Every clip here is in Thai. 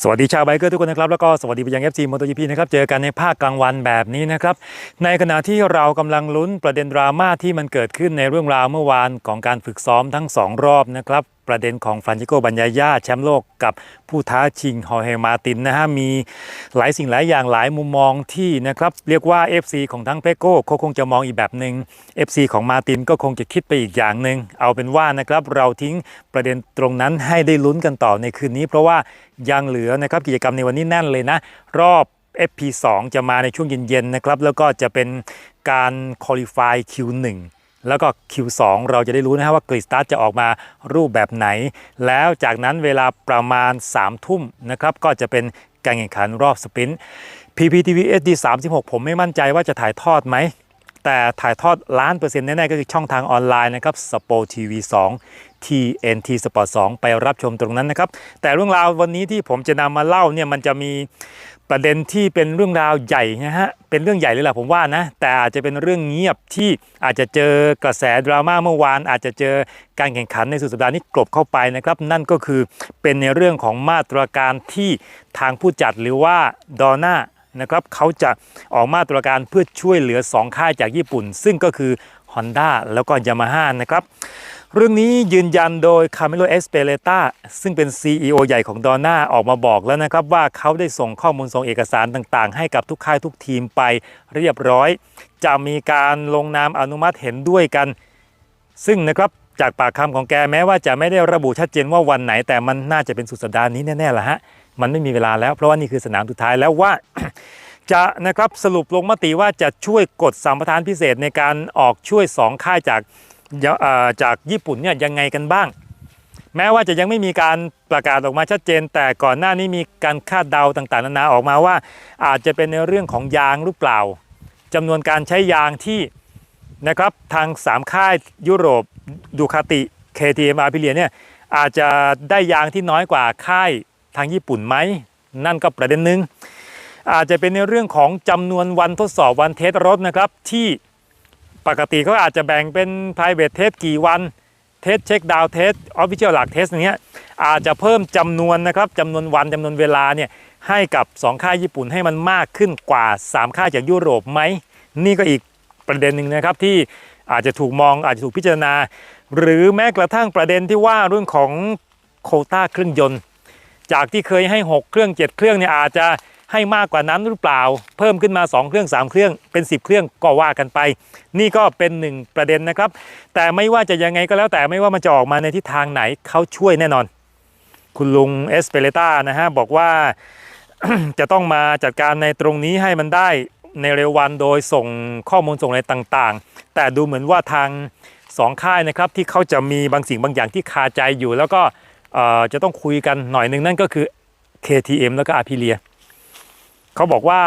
สวัสดีชาวไบเกอร์ทุกคนนะครับแล้วก็สวัสดีไปยัง FC m o t o GP นะครับเจอกันในภาคกลางวันแบบนี้นะครับในขณะที่เรากำลังลุ้นประเด็นดราม่าที่มันเกิดขึ้นในเรื่องราวเมื่อวานของการฝึกซ้อมทั้ง 2 รอบนะครับประเด็นของฟรานชิโกบัญญาย่าแชมป์โลกกับผู้ท้าชิงฮอเฮมาตินนะฮะมีหลายสิ่งหลายอย่างหลายมุมมองที่นะครับเรียกว่า FC ของทั้งเปโก้เขาคงจะมองอีกแบบหนึ่ง FC ของมาตินก็คงจะคิดไปอีกอย่างหนึ่งเอาเป็นว่านะครับเราทิ้งประเด็นตรงนั้นให้ได้ลุ้นกันต่อในคืนนี้ เพราะว่ายังเหลือนะครับกิจกรรมในวันนี้แน่นเลยนะ รอบ FP2 จะมาในช่วงเย็นๆนะครับแล้วก็จะเป็นการ qualify Q1 แล้วก็ Q2 เราจะได้รู้นะฮะว่ากริสตาร์จะออกมารูปแบบไหน แล้วจากนั้นเวลาประมาณ 3 ทุ่มนะครับก็จะเป็นการแข่งขันรอบสปรินต์ PPTV SD 36 ผมไม่มั่นใจว่าจะถ่ายทอดไหม แต่ถ่ายทอดล้านเปอร์เซ็นต์แน่ๆก็คือช่องทางออนไลน์นะครับ s p o TV 2 TNT Sport 2 ไปรับชมตรงนั้นนะครับ แต่เรื่องราววันนี้ที่ผมจะนำมาเล่าเนี่ยมันจะมีประเด็นที่เป็นเรื่องราวใหญ่นะฮะ เป็นเรื่องใหญ่เลยแหละผมว่านะ แต่อาจจะเป็นเรื่องเงียบที่อาจจะเจอกระแสดราม่าเมื่อวาน อาจจะเจอการแข่งขันในสุดสัปดาห์นี้กลบเข้าไปนะครับ นั่นก็คือเป็นในเรื่องของมาตรการที่ทางผู้จัดหรือว่าดอน่านะครับเขาจะออกมาตรการเพื่อช่วยเหลือ 2 ค่ายจากญี่ปุ่น ซึ่งก็คือ Honda แล้วก็ Yamaha นะครับ เรื่องนี้ยืนยันโดย Camilo Espeleta ซึ่งเป็น CEO ใหญ่ของดอน่าออกมาบอกแล้วนะครับว่าเขาได้ส่งข้อมูลส่งเอกสารต่างๆ ให้กับทุกค่ายทุกทีมไปเรียบร้อย จะมีการลงนามอนุมัติเห็นด้วยกัน ซึ่งนะครับจากปากคำของแกแม้ว่าจะไม่ได้ระบุชัดเจนว่าวันไหน แต่มันน่าจะเป็นสุดสัปดาห์นี้แน่ๆละฮะมันไม่มีเวลาแล้วเพราะว่านี่คือสนามสุดท้ายแล้วว่า จะนะครับสรุปลงมติว่าจะช่วยกดสัมปทานพิเศษในการออกช่วย 2 ค่ายจาก จากญี่ปุ่นเนี่ยยังไงกันบ้าง แม้ว่าจะยังไม่มีการประกาศออกมาชัดเจน แต่ก่อนหน้านี้มีการคาดเดาต่างๆนานาออกมาว่า อาจจะเป็นในเรื่องของยางหรือเปล่าจำนวนการใช้ยางที่นะครับทาง 3 ค่ายยุโรปดูคาติ KTM อาพิเลียเนี่ยอาจจะได้ยางที่น้อยกว่าค่ายทางญี่ปุ่นไหม นั่นก็ประเด็นหนึ่งอาจจะเป็นในเรื่องของจำนวนวันทดสอบวันเทสรถนะครับที่ ปกติเขาอาจจะแบ่งเป็น private test กี่วันเทสเช็คดาวเทสออฟฟิเชียลหลักเทสอย่างเงี้ยอาจจะเพิ่มจำนวนนะครับจำนวนวันจำนวนเวลาเนี่ยให้กับ 2 ค่ายญี่ปุ่นให้มันมากขึ้นกว่า 3 ค่ายจากยุโรปไหม นี่ก็อีกประเด็นหนึ่งนะครับที่อาจจะถูกมองอาจจะถูกพิจารณา หรือแม้กระทั่งประเด็นที่ว่าเรื่องของโคต้าเครื่องยนต์ จากที่เคยให้ 6 เครื่อง 7 เครื่องเนี่ยอาจจะ ให้มากกว่านั้นหรือเปล่า เพิ่มขึ้นมา 2 เครื่อง 3 เครื่องเป็น 10 เครื่องก็ว่ากันไป นี่ก็เป็นหนึ่งประเด็นนะครับ แต่ไม่ว่าจะยังไงก็แล้วแต่ไม่ว่ามันจะออกมาในทิศทางไหนเขาช่วยแน่นอน คุณลุงเอสเปเลต้านะฮะบอกว่าจะต้องมาจัดการในตรงนี้ให้มันได้ในเร็ววันโดยส่งข้อมูลส่งอะไรต่างๆ แต่ดูเหมือนว่าทางสองค่ายนะครับที่เขาจะมีบางสิ่งบางอย่างที่คาใจอยู่ แล้วก็จะต้องคุยกันหน่อยหนึ่งนั่นก็คือ KTM แล้วก็อาพิเลีย เขาบอกว่า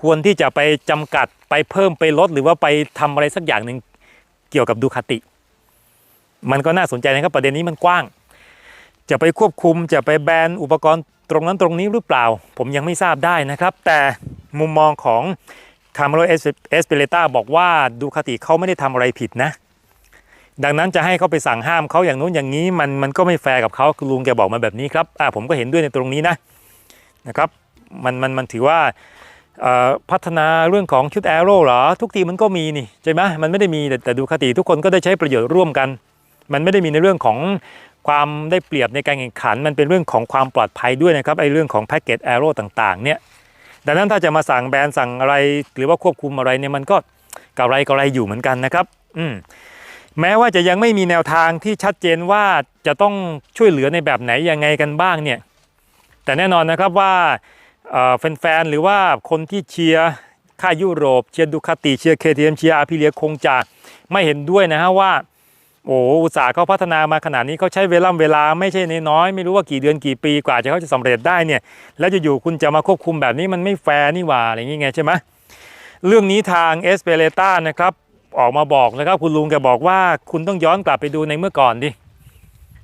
ควรที่จะไปจำกัดไปเพิ่มไปลดหรือว่าไปทำอะไรสักอย่างหนึ่งเกี่ยวกับดูคาติ มันก็น่าสนใจนะครับประเด็นนี้มันกว้าง จะไปควบคุมจะไปแบนอุปกรณ์ตรงนั้นตรงนี้หรือเปล่า ผมยังไม่ทราบได้นะครับ แต่มุมมองของคาร์ l โเอสเปเลต้าบอกว่าดูคาติเขาไม่ได้ทำอะไรผิดนะ ดังนั้นจะให้เขาไปสั่งห้ามเขาอย่างนู้นอย่างนี้มันมันก็ไม่แฟร์กับเขาลุงแกบอกมาแบบนี้ครับอ่าผมก็เห็นด้วยในตรงนี้นะนะครับ มันมันมันถือว่าพัฒนาเรื่องของชุดแอโร่เหรอ ทุกทีมันก็มีนี่ใช่ไหมมันไม่ได้มีแต่แต่ดูคติทุกคนก็ได้ใช้ประโยชน์ร่วมกัน มันไม่ได้มีในเรื่องของความได้เปรียบในการแข่งขัน มันเป็นเรื่องของความปลอดภัยด้วยนะครับไอ้เรื่องของแพ็กเกจแอโร่ต่างๆเนี่ยดังนั้นถ้าจะมาสั่งแบรนด์สั่งอะไรหรือว่าควบคุมอะไรเนี่ยมันก็กระไรกระไรอยู่เหมือนกันนะครับอืมแม้ว่าจะยังไม่มีแนวทางที่ชัดเจนว่าจะต้องช่วยเหลือในแบบไหนยังไงกันบ้างเนี่ยแต่แน่นอนนะครับว่า แฟนๆหรือว่าคนที่เชียร์ค่ายยุโรปเชียร์ดูคาติเชียร์เคทีเอ็มเชียร์อาพิเลียคงจะไม่เห็นด้วยนะฮะว่าโอ้อุตสาห์เขาพัฒนามาขนาดนี้เขาใช้เวลาเวลาไม่ใช่นน้อยไม่รู้ว่ากี่เดือนกี่ปีกว่าจะเขาจะสำเร็จได้เนี่ยแล้วอยู่ๆคุณจะมาควบคุมแบบนี้มันไม่แฟร์นี่หว่าอะไรอย่างเงี้ยใช่ไหมเรื่องนี้ทางเอสเปเรต้านะครับออกมาบอกนะครับคุณลุงแกบอกว่าคุณต้องย้อนกลับไปดูในเมื่อก่อนดิ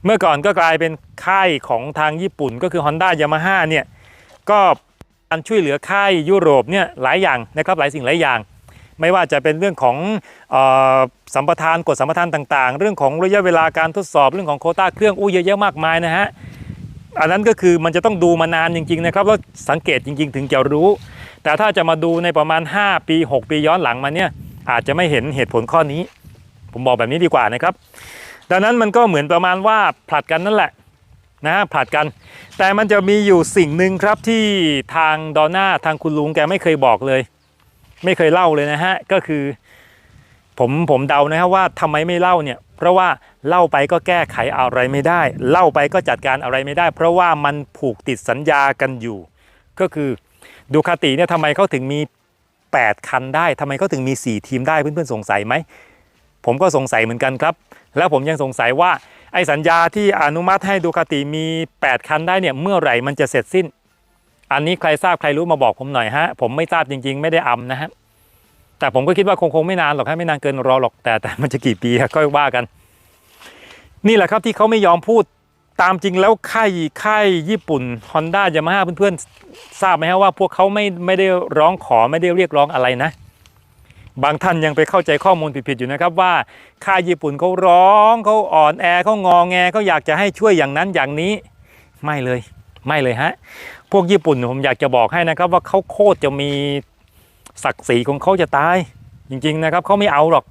เมื่อก่อนก็กลายเป็นค่ายของทางญี่ปุ่นก็คือ Honda Yamaha เนี่ยก็ การช่วยเหลือค่ายยุโรปเนี่ยหลายอย่างนะครับหลายสิ่งหลายอย่าง ไม่ว่าจะเป็นเรื่องของออสัมปทานกฎสัมปทานต่างๆ เรื่องของระยะเวลาการทดสอบเรื่องของโคต้าเครื่องอู้เยอะแยะมากมายนะฮะอันนั้นก็คือมันจะต้องดูมานานจริงๆนะครับแล้วสังเกตจริง ๆ ถึงจะรู้ แต่ถ้าจะมาดูในประมาณ 5 ปี 6 ปีย้อนหลังมาเนี่ยอาจจะไม่เห็นเหตุผลข้อนี้ ผมบอกแบบนี้ดีกว่านะครับ ดังนั้นมันก็เหมือนประมาณว่าผลัดกันนั่นแหละ นะผลัดกัน แต่มันจะมีอยู่สิ่งหนึ่งครับที่ทางดอนน่าทางคุณลุงแกไม่เคยบอกเลย ไม่เคยเล่าเลยนะฮะ ก็คือผมผมเดานะครับว่าทำไมไม่เล่าเนี่ย เพราะว่าเล่าไปก็แก้ไขอะไรไม่ได้ เล่าไปก็จัดการอะไรไม่ได้ เพราะว่ามันผูกติดสัญญากันอยู่ ก็คือดูคาติเนี่ยทำไมเขาถึงมี 8 คันได้ทำไมเขาถึงมี 4 ทีมได้เพื่อนๆสงสัยไหมผมก็สงสัยเหมือนกันครับ แล้วผมยังสงสัยว่า ไอ้สัญญาที่อนุมัติให้ดูคาติมี 8 คันได้เนี่ยเมื่อไหร่มันจะเสร็จสิ้น อันนี้ใครทราบใครรู้มาบอกผมหน่อยฮะ ผมไม่ทราบจริง ๆ ไม่ได้อำนะฮะ แต่ผมก็คิดว่าคงคงไม่นานหรอกครับไม่นานเกินรอหรอกแต่แต่มันจะกี่ปีก็ว่ากัน นี่แหละครับที่เขาไม่ยอมพูดตามจริงแล้วค่ายค่ายญี่ปุ่น Honda y a m a h a เพื่อนๆทราบไหมฮะว่าพวกเขาไม่ไม่ได้ร้องขอไม่ได้เรียกร้องอะไรนะ บางท่านยังไปเข้าใจข้อมูลผิดๆอยู่นะครับว่าค่ายญี่ปุ่นเขาร้องเขาอ่อนแอเขางอแงเขาอยากจะให้ช่วยอย่างนั้นอย่างนี้ไม่เลยไม่เลยฮะพวกญี่ปุ่นผมอยากจะบอกให้นะครับว่าเขาโคตรจะมีศักดิ์ศรีของเขาจะตาย จริงๆนะครับเขาไม่เอาหรอก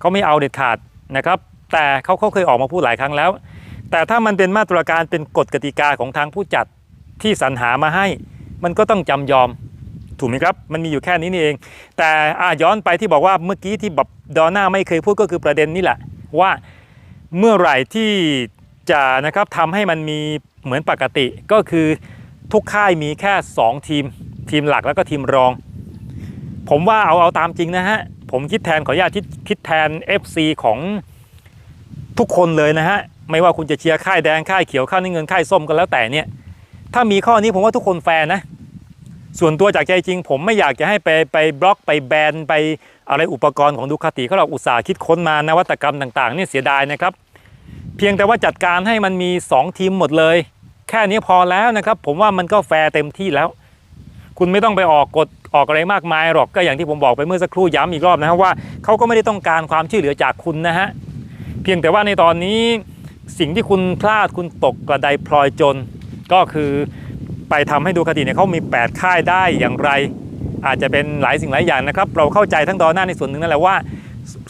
เขาไม่เอาเด็ดขาดนะครับ แต่เขาเขาเคยออกมาพูดหลายครั้งแล้ว แต่ถ้ามันเป็นมาตรการเป็นกฎกติกาของทางผู้จัดที่สรรหามาให้ มันก็ต้องจำยอม ถูกไหมครับ มันมีอยู่แค่นี้นี่เอง แต่ย้อนไปที่บอกว่าเมื่อกี้ที่แบบดอนน่าไม่เคยพูดก็คือประเด็นนี่แหละ ว่าเมื่อไหร่ที่จะนะครับทำให้มันมีเหมือนปกติก็คือทุกค่ายมีแค่ 2 ทีม ทีมหลักแล้วก็ทีมรอง ผมว่าเอาเอาตามจริงนะฮะ ผมคิดแทนขออนุญาตคิดคิดแทน FC ของทุกคนเลยนะฮะ ไม่ว่าคุณจะเชียร์ค่ายแดงค่ายเขียวค่ายน้ำเงินค่ายส้มก็แล้วแต่เนี่ยถ้ามีข้อนี้ผมว่าทุกคนแฟร์นะ ส่วนตัวจากใจจริง ผมไม่อยากจะให้ไปไปบล็อกไปแบนไปอะไรอุปกรณ์ของดูคาติเขาเราอุตสาห์คิดค้นมานวัตกรรมต่างๆนี่เสียดายนะครับ เพียงแต่ว่าจัดการให้มันมี 2 ทีมหมดเลย แค่นี้พอแล้วนะครับ ผมว่ามันก็แฟร์เต็มที่แล้ว คุณไม่ต้องไปออกกฎออกอะไรมากมายหรอกก็อย่างที่ผมบอกไปเมื่อสักครู่ย้ำอีกรอบนะครับว่าเขาก็ไม่ได้ต้องการความช่วยเหลือจากคุณนะฮะเพียงแต่ว่าในตอนนี้สิ่งที่คุณพลาดคุณตกกระไดพลอยจน ก็คือ ไปทำให้ดูคาติเนี่ยเขามี 8 ค่ายได้อย่างไร อาจจะเป็นหลายสิ่งหลายอย่างนะครับ เราเข้าใจทั้งดอหน้าในส่วนหนึ่งนั่นแหละว่า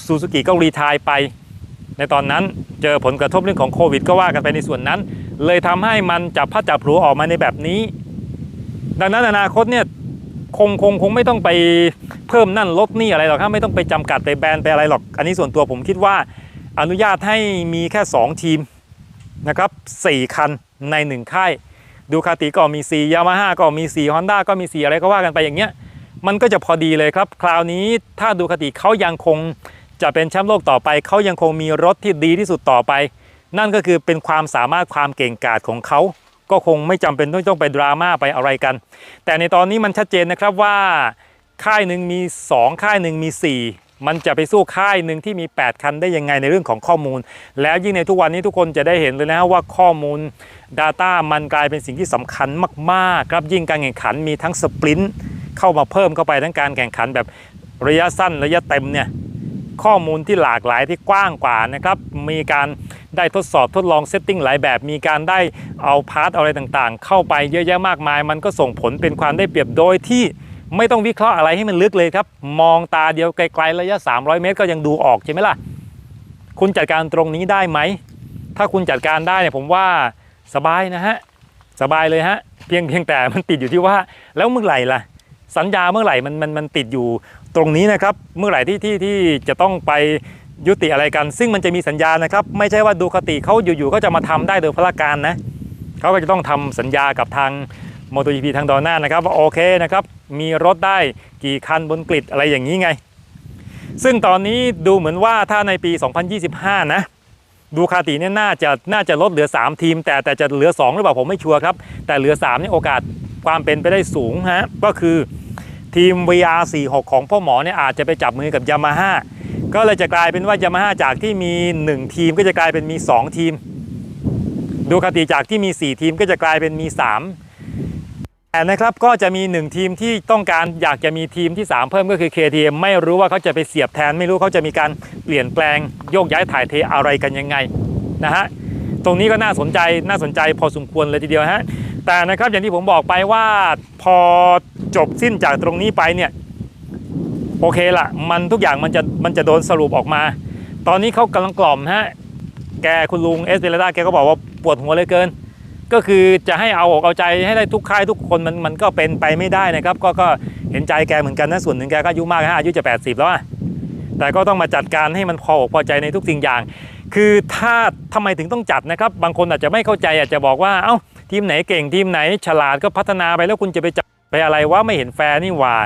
ซูซูกิก็รีทายไป ในตอนนั้นเจอผลกระทบเรื่องของโควิด ก็ว่ากันไปในส่วนนั้น เลยทำให้มันจับพัดจับผลูออกมาในแบบนี้ ดังนั้นอนาคตเนี่ยคงคงคงไม่ต้องไปเพิ่มนั่นลดนี่อะไรหรอกครับไม่ต้องไปจำกัดไปแบนไปอะไรหรอก อันนี้ส่วนตัวผมคิดว่าอนุญาตให้มีแค่ 2 ทีมนะครับ4คันใน 1 ค่าย ดูคาติก็มี4ยามาฮ่าก็มี4 Honda ก็มี4อะไรก็ว่ากันไปอย่างเงี้ยมันก็จะพอดีเลยครับ คราวนี้ถ้าดูคาติเขายังคงจะเป็นแชมป์โลกต่อไป เขายังคงมีรถที่ดีที่สุดต่อไป นั่นก็คือเป็นความสามารถความเก่งกาจของเขาก็คงไม่จำเป็นต้องต้องไปดราม่าไปอะไรกัน แต่ในตอนนี้มันชัดเจนนะครับว่า ค่ายหนึ่งมี 2 ค่ายหนึ่งมี 4 มันจะไปสู้ค่ายหนึ่งที่มี 8 คันได้ยังไงในเรื่องของข้อมูล แล้วยิ่งในทุกวันนี้ทุกคนจะได้เห็นเลยนะว่าข้อมูล Data มันกลายเป็นสิ่งที่สำคัญมากๆ ครับยิ่งการแข่งขันมีทั้งสปรินต์เข้ามาเพิ่มเข้าไปทั้งการแข่งขันแบบระยะสั้นระยะเต็มเนี่ยข้อมูลที่หลากหลายที่กว้างกว่านะครับมีการได้ทดสอบทดลองเซตติ้งหลายแบบ มีการได้เอาพาร์ทอะไรต่างๆ เข้าไปเยอะแยะมากมาย มันก็ส่งผลเป็นความได้เปรียบโดยที่ ไม่ต้องวิเคราะห์อะไรให้มันลึกเลยครับ มองตาเดียวไกลๆระยะ 300 เมตร ก็ยังดูออกใช่ไหมล่ะ คุณจัดการตรงนี้ได้ไหม ถ้าคุณจัดการได้เนี่ยผมว่าสบายนะฮะ สบายเลยฮะ เพียงเพียงแต่มันติดอยู่ที่ว่า แล้วเมื่อไหร่ล่ะ สัญญาเมื่อไหร่มันมันมันติดอยู่ตรงนี้นะครับ เมื่อไหร่ที่ที่ที่จะต้องไปยุติอะไรกัน ซึ่งมันจะมีสัญญานะครับ ไม่ใช่ว่าดูคติเขาอยู่ๆก็จะมาทำได้โดยพละการนะเขาก็จะต้องทำสัญญากับทาง MotoGP ทางดอนหน้านะครับว่าโอเคนะครับ มีรถได้กี่คันบนกริดอะไรอย่างนี้ไง ซึ่งตอนนี้ดูเหมือนว่าถ้าในปี 2025 นะดูคาติเนี่ยน่าจะน่าจะลดเหลือ 3 ทีม แต่แต่จะเหลือ 2 หรือเปล่าผมไม่ชัวร์ครับ แต่เหลือ3นี่โอกาสความเป็นไปได้สูงฮะก็คือทีม VR46 ของพ่อหมอเนี่ยอาจจะไปจับมือกับยามาฮ่าก็เลยจะกลายเป็นว่ายามาฮ่าจากที่มี 1 ทีมก็จะกลายเป็นมี 2 ทีม ดูคาติจากที่มี 4 ทีมก็จะกลายเป็นมี 3 แต่นะครับก็จะมี1ทีมที่ต้องการอยากจะมีทีมที่ 3 เพิ่มก็คือ KTM ไม่รู้ว่าเขาจะไปเสียบแทน ไม่รู้เขาจะมีการเปลี่ยนแปลงโยกย้ายถ่ายเทอะไรกันยังไงนะฮะตรงนี้ก็น่าสนใจน่าสนใจพอสมควรเลยทีเดียวฮะแต่นะครับอย่างที่ผมบอกไปว่าพอจบสิ้นจากตรงนี้ไปเนี่ยโอเคละมันทุกอย่างมันจะมันจะโดนสรุปออกมา ตอนนี้เขากำลังกล่อมฮะแกคุณลุงเอสเปรดาแกก็บอกว่าปวดหัวเลยเกิน ก็คือจะให้เอาอกเอาใจให้ได้ทุกค่ายทุกคนมันมันก็เป็นไปไม่ได้นะครับ ก็ก็เห็นใจแกเหมือนกันนะส่วนหนึ่งแกก็อายุมากฮะอายุจะ 80 แล้วอะแต่ก็ต้องมาจัดการให้มันพออกพอใจในทุกสิ่งอย่าง คือถ้าทำไมถึงต้องจัดนะครับ บางคนอาจจะไม่เข้าใจอาจจะบอกว่าเอ้าทีมไหนเก่งทีมไหน ฉลาดก็พัฒนาไปแล้วคุณจะไปจับไปอะไรว่าไม่เห็นแฟร์นี่หว่า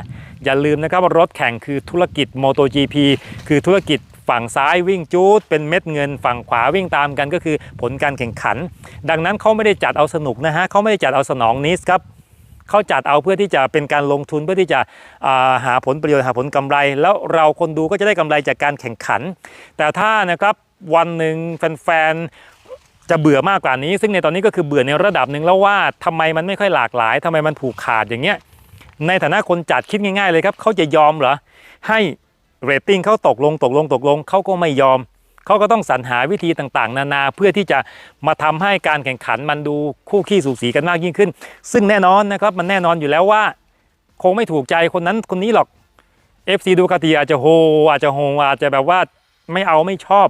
อย่าลืมนะครับว่ารถแข่งคือธุรกิจ MotoGP คือธุรกิจ ฝั่งซ้ายวิ่งจูดเป็นเม็ดเงิน ฝั่งขวาวิ่งตามกันก็คือผลการแข่งขัน ดังนั้นเขาไม่ได้จัดเอาสนุกนะฮะเขาไม่ได้จัดเอาสนองนิสครับเขาจัดเอาเพื่อที่จะเป็นการลงทุนเพื่อที่จะาหาผลประโยชน์หาผลกำไร แล้วเราคนดูก็จะได้กำไรจากการแข่งขัน แต่ถ้านะครับวันหนึ่งแฟนๆจะเบื่อมากกว่านี้ ซึ่งในตอนนี้ก็คือเบื่อในระดับหนึ่งแล้วว่าทำไมมันไม่ค่อยหลากหลายทำไมมันผูกขาดอย่างเงี้ยในฐานะคนจัดคิดง่ายๆเลยครับเขาจะยอมเหรอให้ เรตติ้งเขาตกลงตกลงตกลงเขาก็ไม่ยอมเขาก็ต้องสรรหาวิธีต่างๆ นานาเพื่อที่จะมาทำให้การแข่งขันมันดูคู่ขี้สูสีกันมากยิ่งขึ้น ซึ่งแน่นอนนะครับมันแน่นอนอยู่แล้วว่า คงไม่ถูกใจคนนั้นคนนี้หรอก FC ดูคาตีอาจจะโฮอาจจะโฮอาจจะแบบว่าไม่เอาไม่ชอบ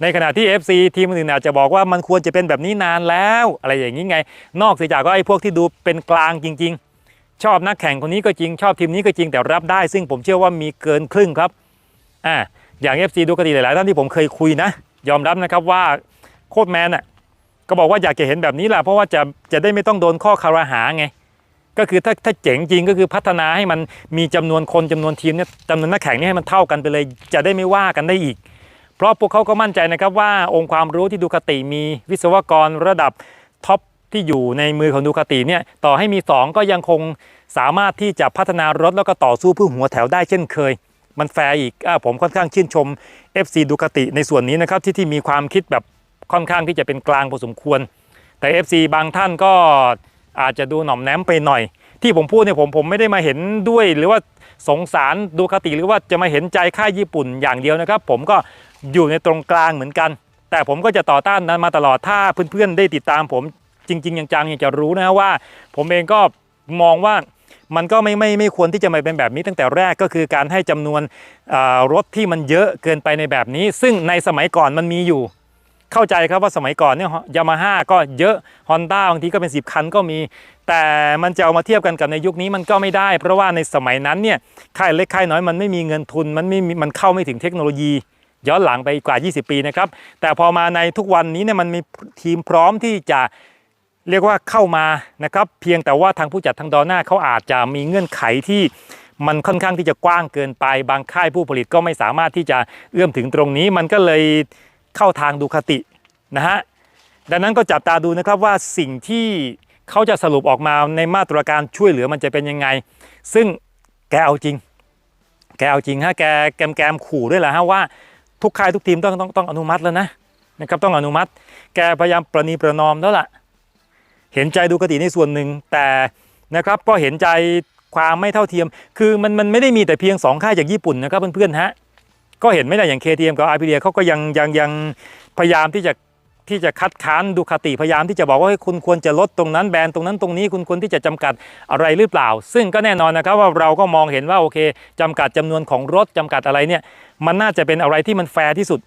ในขณะที่ FC ทีมอื่นอาจจะบอกว่ามันควรจะเป็นแบบนี้นานแล้ว อะไรอย่างนี้ไง นอกเสียจากว่าไอ้พวกที่ดูเป็นกลางจริง ๆ ชอบนักแข่งคนนี้ก็จริงชอบทีมนี้ก็จริงแต่รับได้ ซึ่งผมเชื่อว่ามีเกินครึ่งครับ อ่าอย่าง FC ดูคาตีหลายๆท่านที่ผมเคยคุยนะ ยอมรับนะครับว่าโคตรแมนอะก็บอกว่าอยากจะเห็นแบบนี้แหละเพราะว่าจะจะได้ไม่ต้องโดนข้อคารหาไง ก็คือถ้าถ้าเจ๋งจริงก็คือพัฒนาให้มันมีจำนวนคนจำนวนทีมเนี่ยจำนวนนักแข่งนี่ให้มันเท่ากันไปเลย จะได้ไม่ว่ากันได้อีก เพราะพวกเขาก็มั่นใจนะครับว่าองค์ความรู้ที่ดูคาติมีวิศวกรระดับท็อปที่อยู่ในมือของดูคาติเนี่ยต่อให้มี 2 ก็ยังคงสามารถที่จะพัฒนารถแล้วก็ต่อสู้เพื่อหัวแถวได้เช่นเคย มันแฟร์อีกอผมค่อนข้างชื่นชม FC ดูคาติในส่วนนี้นะครับที่ที่มีความคิดแบบค่อนข้างที่จะเป็นกลางพอสมควร แต่ FC บางท่านก็อาจจะดูหน่อมแนมไปหน่อย ที่ผมพูดเนี่ยผมผมไม่ได้มาเห็นด้วย หรือว่าสงสารดูคาติหรือว่าจะมาเห็นใจค่ายญี่ปุ่นอย่างเดียวนะครับ ผมก็อยู่ในตรงกลางเหมือนกัน แต่ผมก็จะต่อต้านนั้นมาตลอดถ้าเพื่อนๆได้ติดตามผมจริงๆจังๆอยากจะรู้นะว่า ผมเองก็มองว่า มันก็ไม่ไม่ไม่ควรที่จะมาเป็นแบบนี้ตั้งแต่แรกก็คือการให้จำนวนรถที่มันเยอะเกินไปในแบบนี้ ซึ่งในสมัยก่อนมันมีอยู่ เข้าใจครับว่าสมัยก่อนเนี่ยยามาฮ่าก็เยอะ Honda บางทีก็เป็น 10 คันก็มี แต่มันจะเอามาเทียบกันกับในยุคนี้มันก็ไม่ได้ เพราะว่าในสมัยนั้นเนี่ยค่ายเล็กค่ายน้อยมันไม่มีเงินทุนมันไม่มันเข้าไม่ถึงเทคโนโลยีย้อนหลังไปกว่า 20 ปีนะครับ แต่พอมาในทุกวันนี้เนี่ยมันมีทีมพร้อมที่จะ เรียกว่าเข้ามานะครับ เพียงแต่ว่าทางผู้จัดทางดอน่าเขาอาจจะมีเงื่อนไขที่มันค่อนข้างที่จะกว้างเกินไป บางค่ายผู้ผลิตก็ไม่สามารถที่จะเอื้อมถึงตรงนี้ มันก็เลยเข้าทางดูคตินะฮะดังนั้นก็จับตาดูนะครับว่าสิ่งที่เขาจะสรุปออกมาในมาตรการช่วยเหลือมันจะเป็นยังไง ซึ่งแกเอาจริง แกเอาจริงฮะแกแกมแกมขู่ด้วยแหละฮะว่าทุกค่ายทุกทีมต้องต้องต้องอนุมัติแล้วนะนะครับต้องอนุมัติ แกพยายามประนีประนอมแล้วล่ะ เห็นใจดูกติในส่วนหนึ่งแต่นะครับก็เห็นใจความไม่เท่าเทียม คือมันมันไม่ได้มีแต่เพียงสองค่ายจากญี่ปุ่นนะครับเพื่อนๆฮะก็เห็นไม่ได้อย่าง KTM กับ i p d เขาก็ยังยังยังพยายามที่จะที่จะคัดค้านดูคาติพยายามที่จะบอกว่าเฮ้คุณควรจะลดตรงนั้นแบนตรงนั้นตรงนี้คุณควรที่จะจำกัดอะไรหรือเปล่า ซึ่งก็แน่นอนนะครับว่าเราก็มองเห็นว่าโอเคจำกัดจำนวนของรถจำกัดอะไรเนี่ย มันน่าจะเป็นอะไรที่มันแฟร์ที่สุด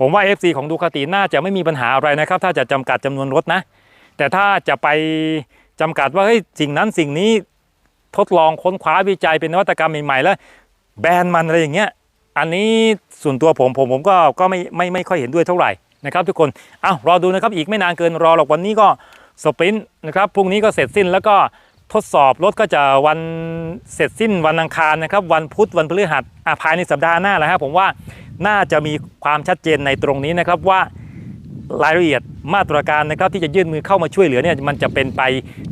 ผมว่า FC ของดูคาติน่าจะไม่มีปัญหาอะไรนะครับ ถ้าจะจำกัดจำนวนรถนะ แต่ถ้าจะไปจำกัดว่าเฮ้ยสิ่งนั้นสิ่งนี้ทดลองค้นคว้าวิจัยเป็นนวัตกรรมใหม่ๆแล้ว แบนมันอะไรอย่างเงี้ยอันนี้ส่วนตัวผมผมผมก็ก็ไม่ไม่ไม่ค่อยเห็นด้วยเท่าไหร่นะครับ ทุกคนอ้าวรอดูนะครับอีกไม่นานเกินรอหรอกวันนี้ก็สปรินต์นะครับพรุ่งนี้ก็เสร็จสิ้นแล้วก็ทดสอบรถก็จะวันเสร็จสิ้นวันอังคารนะครับ วันพุธวันพฤหัสอะภายในสัปดาห์หน้าแหละครับผมว่าน่าจะมีความชัดเจนในตรงนี้นะครับว่า รายละเอียดมาตรการนะครับที่จะยื่นมือเข้ามาช่วยเหลือเนี่ยมันจะเป็นไป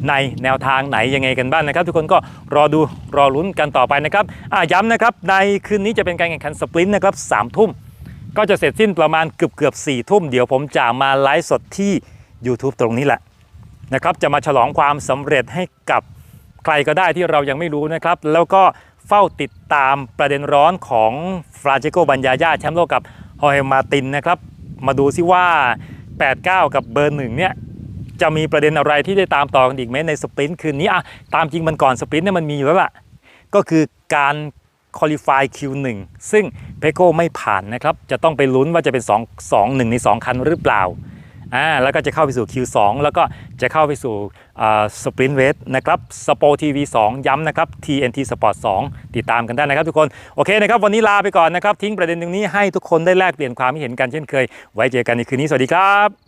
ในแนวทางไหนยังไงกันบ้างนะครับ ทุกคนก็รอดูรอลุ้นกันต่อไปนะครับอะย้ำนะครับในคืนนี้จะเป็นการแข่งขันสปรินต์นะครับสามทุ่มก็จะเสร็จสิ้นประมาณเกือบเกือบสี่ทุ่มเดี๋ยวผมจะมาไลฟ์สดที่ YouTube ตรงนี้แหละนะครับจะมาฉลองความสำเร็จให้กับใครก็ได้ที่เรายังไม่รู้นะครับ แล้วก็เฝ้าติดตามประเด็นร้อนของฟราเชโกบัญญาญาแชมป์โลกกับฮอเฮมาตินนะครับ มาดูซิว่า 89 กับเบอร์หนึ่งเนี่ยจะมีประเด็นอะไรที่ได้ตามต่อกันอีกไหมในสปรินต์คืนนี้อะตามจริงมันก่อนสปรินต์เนี่ยมันมีอยู่แล้วล่ะ ก็คือการค u a l i f y Q1 ซึ่งเพโก้ไม่ผ่านนะครับ จะต้องไปลุ้นว่าจะเป็น 2 2 1 ใน 2 คันหรือเปล่าอ่าแล้วก็จะเข้าไปสู่ Q2 แล้วก็จะเข้าไปสู่ สปรินต์เวทนะครับสปอร์ทีวีสย้ำนะครับ TNT Sport 2 ติดตามกันได้นะครับทุกคน โอเคนะครับ วันนี้ลาไปก่อนนะครับ ทิ้งประเด็นตรงนี้ให้ทุกคนได้แลกเปลี่ยนความคิดเห็นกันเช่นเคย ไว้เจอกันในคืนนี้ สวัสดีครับ